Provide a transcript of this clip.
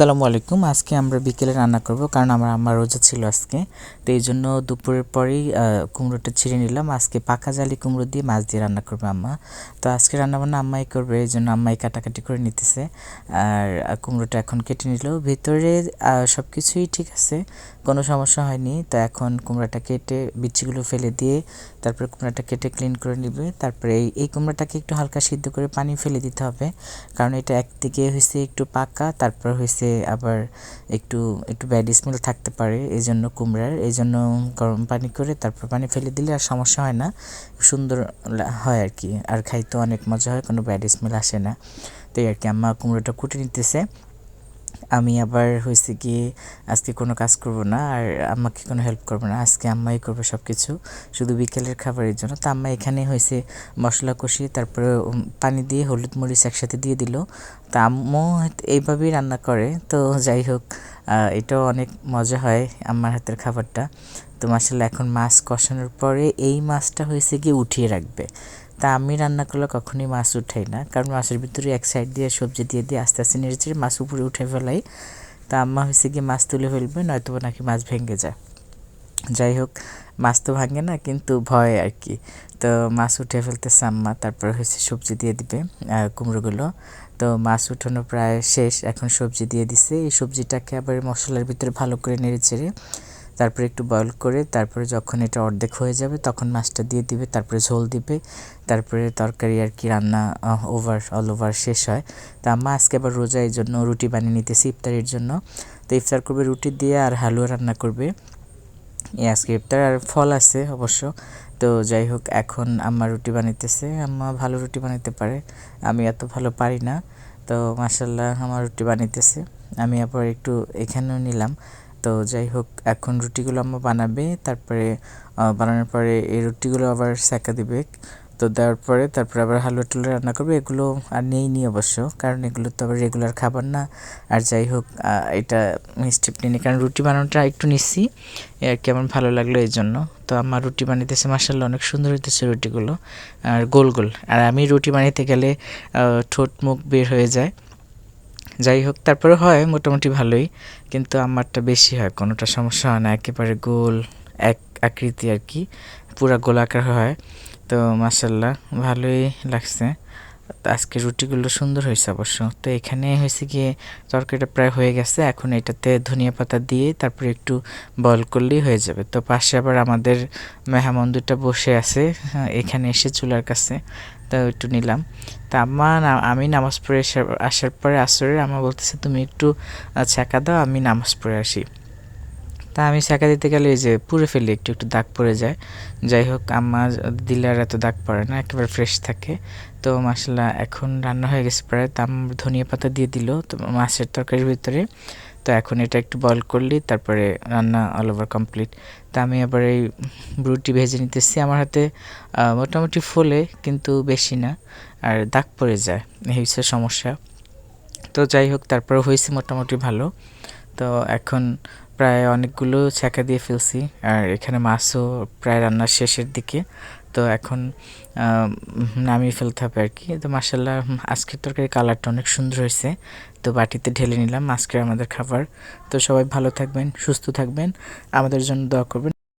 আসসালামু আলাইকুম। আজকে আমরা বিকেলে রান্না করব কারণ আমার আম্মা রোজা ছিল আজকে। তো এই জন্য দুপুরের পরেই কুমড়োটা ছিঁড়ে নিলাম। আজকে পাকা জালি কুমড়ো দিয়ে মাছ দিয়ে রান্না করবে আম্মা। তো আজকে রান্নাবান্না আম্মাই করবে, এই জন্য আম্মাই কাটাকাটি করে নিতেছে। আর কুমড়োটা এখন কেটে নিল। ভিতরে সব কিছুই ঠিক আছে, কোনো সমস্যা হয়নি। তো এখন কুমড়োটা কেটে বিচিগুলো ফেলে দিয়ে তারপরে কুমড়োটা কেটে ক্লিন করে নেবে। তারপরে এই এই কুমড়োটাকে একটু হালকা সিদ্ধ করে পানি ফেলে দিতে হবে। কারণ এটা একদিকে হয়েছে একটু পাকা, তারপর হয়েছে আবার একটু একটু ব্যাড স্মেল থাকতে পারে এই জন্য কুমড়ার। এই জন্য গরম পানি করে তারপর পানি ফেলে দিলে আর সমস্যা হয় না, সুন্দর হয় আর কি আর খাইতে অনেক মজা হয়, কোনো ব্যাড স্মেল আসে না। তো আর কি আম্মা কুমড়োটা কুটে নিতেছে। আমি আবার হয়েছে কি আজকে কোনো কাজ করব না, আর আম্মাকে কোনো হেল্প করব না। আজকে আম্মাই করবে সব কিছু শুধু বিকেলের খাবারের জন্য। তো আম্মা এখানে হয়েছে মশলা কষি তারপরে পানি দিয়ে হলুদ মরিচ একসাথে দিয়ে দিল। তা আম্মু এইভাবেই রান্না করে। তো যাই হোক এটাও অনেক মজা হয় আম্মার হাতের খাবারটা। তো মাসাল্লাহ এখন মাছ কষানোর পরে এই মাছটা হয়েছে গিয়ে উঠিয়ে রাখবে। তা আমি রান্না করলে কখনোই মাছ উঠাই না, কারণ মাছের ভিতরে এক সাইড দিয়ে সবজি দিয়ে দিয়ে আস্তে আস্তে নেড়ে চেড়ে মাছ উপরে উঠে ফেলাই। তা আম্মা হয়েছে গিয়ে মাছ তুলে ফেলবে নয়তো নাকি মাছ ভেঙে যায়। যাই হোক, মাছ তো ভাঙে না, কিন্তু ভয় আর কি। তো মাছ উঠে ফেলতেছে আম্মা, তারপর হয়েছে সবজি দিয়ে দিবে কুমড়োগুলো। তো মাছ উঠানো প্রায় শেষ, এখন সবজি দিয়ে দিছে। এই সবজিটাকে আবার মশলার ভিতরে ভালো করে নেড়ে চেড়ে তারপরে একটু বয়ল করে তারপরে যখন এটা অর্ধেক হয়ে যাবে তখন মাছটা দিয়ে দিবে, তারপরে ঝোল দিবে, তারপরে তরকারি আর কি রান্না ওভার অল ওভার শেষ হয়। তো আম্মা আজকে আবার রোজা এই জন্য রুটি বানিয়ে নিতেছি ইফতারের জন্য। তো ইফতার করবে রুটি দিয়ে আর হালুয়া রান্না করবে। এই আজকে ইফতার, আর ফল আছে অবশ্য। তো যাই হোক, এখন আম্মা রুটি বানাইতেছে আম্মা ভালো রুটি বানাইতে পারে। আমি এত ভালো পারি না। তো মাসাল্লাহ আমার রুটি বানাইতেছে আমি আবার একটু এখানেও নিলাম। তো যাই হোক, এখন রুটিগুলো আম্মা বানাবে, তারপরে বানানোর পরে এই রুটিগুলো আবার সেকা দিবে। তো দেওয়ার পরে তারপরে আবার হালুয়া টালুয়া রান্না করবে, এগুলো আর নেই নি অবশ্য, কারণ এগুলো তো আবার রেগুলার খাবার না। আর যাই হোক এটা স্টেপ নিয়ে নিই। কারণ রুটি বানানোটা একটু নিচ্ছি আর কি আমার ভালো লাগল এই জন্য। তো আমার রুটি বানাইতেছে মাসাল্লাহ অনেক সুন্দর হইতেছে রুটিগুলো, আর গোল গোল। আর আমি রুটি বানাইতে গেলে ঠোঁট মুখ বের হয়ে যায়। যাই হোক তারপরে হয় মোটামুটি ভালোই কিন্তু আমারটা বেশি হয় কোনোটা সমস্যা হয় না একেবারে গোল এক আকৃতি আর কি পুরা গোলাকার হয়। তো মাসাল্লাহ ভালোই লাগছে। আজকে রুটিগুলো সুন্দর হয়েছে অবশ্য। তো এখানে হয়েছে গিয়ে তরকারিটা প্রায় হয়ে গেছে এখন এটাতে ধনিয়া পাতা দিয়ে তারপরে একটু বয়ল করলেই হয়ে যাবে। তো পাশে আবার আমাদের মেহমান বসে আছে হ্যাঁ, এখানে এসে চুলার কাছে। তো একটু নিলাম। তা আম্মা আমি নামাজ পড়ে আসার পরে আসরে আমা বলতেছে, তুমি একটু ছ্যাঁকা দাও, আমি নামাজ পড়ে আসি। তা আমি ছ্যাঁকা দিতে গেলে এই যে পুড়ে ফেলি, একটু একটু দাগ পড়ে যায়। যাই হোক, আম্মা দিলে আর এত দাগ পড়ে না, একেবারে ফ্রেশ থাকে। তো মশলা এখন রান্না হয়ে গেছে প্রায়। তো আম্মা ধনিয়া পাতা দিয়ে দিল, তো মাছের তরকারির ভিতরে। তো এখন এটা একটু বয়ল করলি, তারপরে রান্না অল ওভার কমপ্লিট তো আমি আবার এই ব্রুটি ভেজে নিতেছি, আমার হাতে মোটামুটি ফোলে কিন্তু বেশি না, আর দাগ পড়ে যায়, এই হচ্ছে সমস্যা। তো যাই হোক, তারপরে হয়েছে মোটামুটি ভালো। তো এখন প্রায় অনেকগুলো ছ্যাঁকা দিয়ে ফেলছি। আর এখানে মাছও প্রায় রান্নার শেষের দিকে। তো এখন নামিয়ে ফেলতে হবে আর কি তো মাসাল্লাহ আজকের তরকারি কালারটা অনেক সুন্দর হয়েছে। তো বাটিতে ঢেলে নিলাম আজকের আমাদের খাবার। তো সবাই ভালো থাকবেন, সুস্থ থাকবেন। আমাদের জন্য দোয়া করবেন।